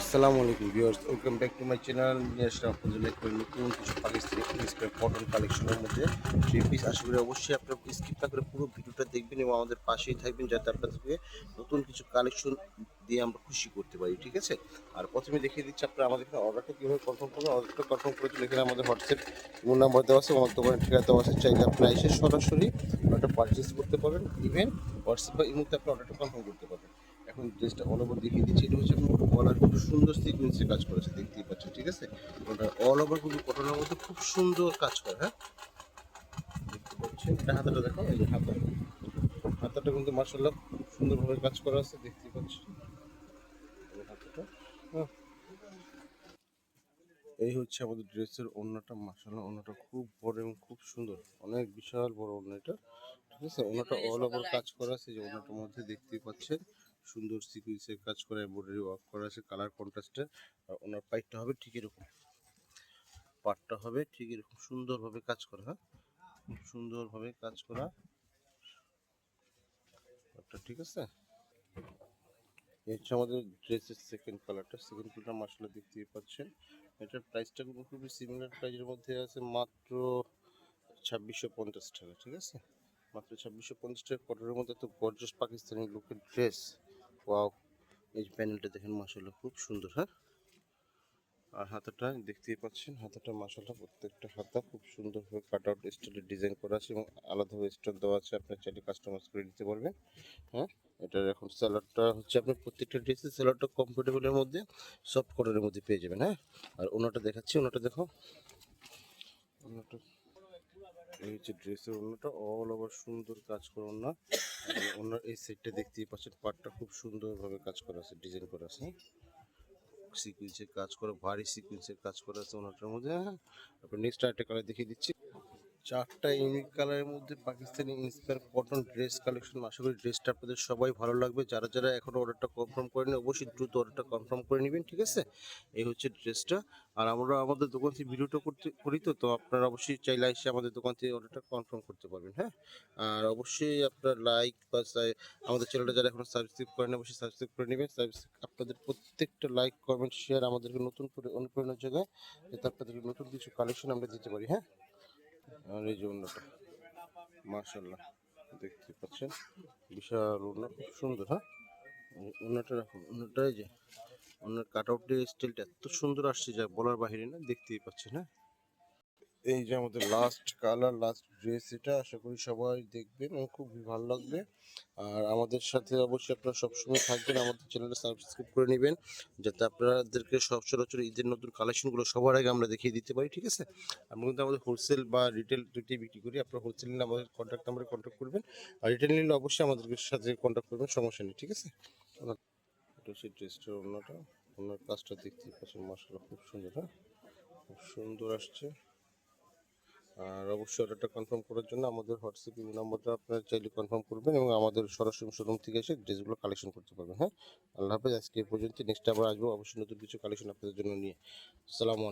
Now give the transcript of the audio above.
আসসালামু আলাইকুম viewers, welcome back to my channel. নিয়ে নতুন কিছু পাকিস্তানি ইন্সপায়ার কটন কালেকশনের মধ্যে। থ্রি পিস আশা করি অবশ্যই আপনারা স্কিপ না করে পুরো ভিডিওটা দেখবেন এবং আমাদের পাশেই থাকবেন যাতে আপনাদেরকে নতুন কিছু কালেকশন দিয়ে আমরা খুশি করতে পারি, ঠিক আছে? আর প্রথমে দেখিয়ে দিচ্ছি আপনারা আমাদের এখানে অর্ডারটা কীভাবে কনফার্ম করবেন। অর্ডারটা কনফার্ম করে এখানে আমাদের হোয়াটসঅ্যাপ ফোন নাম্বার দেওয়া আছে আমার দোকানের ঠিকানা দেওয়া আছে। চাইলে আপনারা এসে সরাসরি অর্ডারটা পারচেস করতে পারেন। ইভেন হোয়াটসঅ্যাপ বা ইমুতে আপনি অর্ডারটা কনফার্ম করতে পারবেন। এখন ড্রেসটা অল ওভার দেখিয়ে দিচ্ছি। এটা হচ্ছে আপনার গলার খুব সুন্দর সিকুয়েন্সে কাজ করেছে দেখতেই পাচ্ছেন ঠিক আছে? ওটা অল ওভার কিন্তু কটনের মধ্যে খুব সুন্দর কাজ করে হ্যাঁ? দেখতে পাচ্ছেন এটা হাতাটা দেখো এই যে হাতা। হাতাটা কিন্তু মার্শাল্লাহ খুব সুন্দরভাবে কাজ করা আছে দেখতেই পাচ্ছেন হাতাটা হ্যাঁ? এই হচ্ছে আমাদের ড্রেসের ওড়নাটা মার্শাল্লাহ ওড়নাটা খুব বড় এবং খুব সুন্দর। অনেক বিশাল বড় ওড়না এটা ঠিক আছে? ওড়নাটা অল ওভার কাজ করা আছে যে ওড়নাটার মধ্যে দেখতেই পাচ্ছেন। সুন্দর সিকুয়েন্সের কাজ করা এমব্রয়ডারি ওয়ার্ক করা আছে কালার কন্ট্রাস্টের আর ওনার পাইটটা হবে ঠিক এরকম। পাটটা হবে ঠিক এরকম, সুন্দরভাবে কাজ করা হ্যাঁ? খুব সুন্দরভাবে কাজ করা। পাটটা ঠিক আছে? হচ্ছে আমাদের ড্রেসের সেকেন্ড কালারটা সেকেন্ড কালারটা মাসালা দেখতেই পাচ্ছেন। এটার প্রাইসটা কিন্তু খুবই সিমিলার প্রাইসের মধ্যে আছে মাত্র ছাব্বিশশো পঞ্চাশ টাকা, ঠিক আছে? মাত্র ছাব্বিশশো পঞ্চাশ টাকা কটনের মধ্যে তো গর্জস পাকিস্তানি লুকের ড্রেস ওয়াও, এই প্যানেলটা দেখেন মাসাল্লাহ খুব সুন্দর হ্যাঁ? আর হাতাটা দেখতেই পাচ্ছেন, হাতাটা মাসাল্লাহ প্রত্যেকটা হাতা খুব সুন্দরভাবে কাট আউট স্টাইলের ডিজাইন করা আছে এবং আলাদাভাবে স্টোন দেওয়া আছে আপনার চাইলে কাস্টমাইজ করে দিতে পারবেন হ্যাঁ? এটার এখন স্যালাডটা হচ্ছে আপনার প্রত্যেকটা ড্রেসের স্যালাডটা কমফোর্টেবলের মধ্যে সফট কটনের মধ্যে পেয়ে যাবেন হ্যাঁ? আর ওনাটা দেখাচ্ছি, ওনাটা দেখো, ওনাটা এই হচ্ছে ড্রেসের ওনাটা অল ওভার সুন্দর কাজ করে ওনা ওনার এই সেটটা দেখতেই পাচ্ছেন, পাটটা খুব সুন্দরভাবে কাজ করা আছে ডিজাইন করা আছে সিকুয়েন্সের কাজ করা, ভারী সিকুয়েন্সের কাজ করা আছে ওনাটার মধ্যে হ্যাঁ। নেক্সট আরেকটা কালার দেখিয়ে দিচ্ছি। চারটা ইউনিক কালারের মধ্যে Pakistani inspire cotton dress collection আশা করি ড্রেসটা আপনাদের সবাই ভালো লাগবে। যারা যারা এখনও অর্ডারটা কনফার্ম করে করেনি অবশ্যই দ্রুত অর্ডারটা কনফার্ম করে নেবেন, ঠিক আছে? এই হচ্ছে ড্রেসটা আর আমরা আমাদের দোকান থেকে ভিডিওটা করতে, করি তো তো আপনারা অবশ্যই চাইলে এসে আমাদের দোকান থেকে অর্ডারটা কনফার্ম করতে পারবেন হ্যাঁ? আর অবশ্যই আপনার লাইক বা আমাদের চ্যানেলটা যারা এখনও সাবস্ক্রাইব করেন অবশ্যই সাবস্ক্রাইব করে নেবেন। আপনাদের প্রত্যেকটা লাইক কমেন্ট শেয়ার আমাদেরকে নতুন করে, অনুপ্রেরণার জায়গায়, যাতে আপনাদেরকে নতুন কিছু কালেকশন আমরা দিতে পারি হ্যাঁ? আর এই যে অন্যটা। মার্শাল্লাহ দেখতে পাচ্ছেন? বিশাল ওড়না খুব সুন্দর হ্যাঁ? ওনাটা রাখুন এই যে ওনার কাট আউটের স্টাইলটা এত সুন্দর আসছে, যা বলার বাহিরে না, দেখতেই পাচ্ছেন হ্যাঁ? এই যে আমাদের লাস্ট কালার লাস্ট ড্রেস এটা আশা করি সবাই দেখবেন, এবং খুবই ভালো লাগবে। আর আমাদের সাথে অবশ্যই আপনারা সবসময় থাকবেন, আমাদের চ্যানেলটা সাবস্ক্রাইব করে নেবেন, যাতে আপনাদেরকে সব সচরাচর ঈদের নতুন কালেকশনগুলো সবার আগে আমরা দেখিয়ে দিতে পারি, ঠিক আছে? আমরা কিন্তু আমাদের হোলসেল বা রিটেল দুইটাই বিক্রি করি, আপনারা হোলসেল নিলে আমাদের কন্ট্যাক্ট নাম্বারে কন্ট্যাক্ট করবেন, আর রিটেল নিলে অবশ্যই আমাদের সাথে কন্ট্যাক্ট করবেন, সমস্যা নেই, ঠিক আছে? এটা হচ্ছে ড্রেসটার অন্যটা অন্য কাজটা দেখতেই পাচ্ছেন মশলা খুব সুন্দর হ্যাঁ? খুব সুন্দর আসছে। আর অবশ্যই অর্ডারটা কনফার্ম করার জন্য আমাদের হোয়াটসঅ্যাপ নাম্বারটা আপনারা চাইলে কনফার্ম করবেন এবং আমাদের সরাসরি শোরুম থেকে এসে ড্রেসগুলো কালেকশন করতে পারবেন হ্যাঁ? আল্লাহ হাফেজ, আজকে এই পর্যন্ত নেক্সট আবার আসব। অবশ্যই নতুন কিছু কালেকশন আপনাদের জন্য নিয়ে। আলাইকুম।